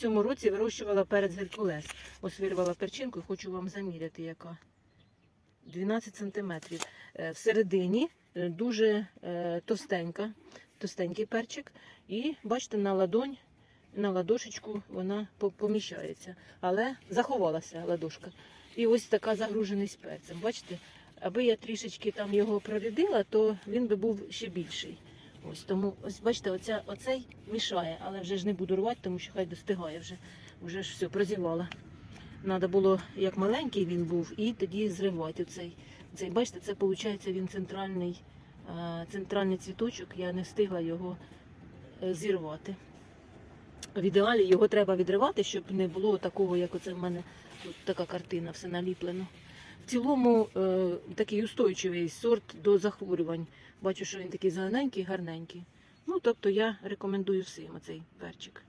цьому році вирощувала перець Геркулес. Ось вирвала перчинку і хочу вам заміряти, яка. 12 сантиметрів. Е, Всередині е, дуже е, товстенька, товстенький перчик. І бачите, на ладонь, на ладошечку вона поміщається. Але заховалася ладошка. І ось така загруженість перцем. Бачите, аби я трішечки там його прорядила, то він би був ще більший. Ось тому, ось бачите, оця, оцей мішає, але вже ж не буду рвати, тому що хай достигає вже. Вже ж все, прозівала. Треба було, як маленький він був, і тоді зривати цей. цей. Бачите, це виходить він центральний, центральний цвіточок, я не встигла його е, зірвати. В ідеалі його треба відривати, щоб не було такого, як оце в мене тут така картина, все наліплено. Цілому е, такий устойчивий сорт до захворювань. Бачу, що він такий зелененький, гарненький. Ну, тобто я рекомендую всім цей перчик.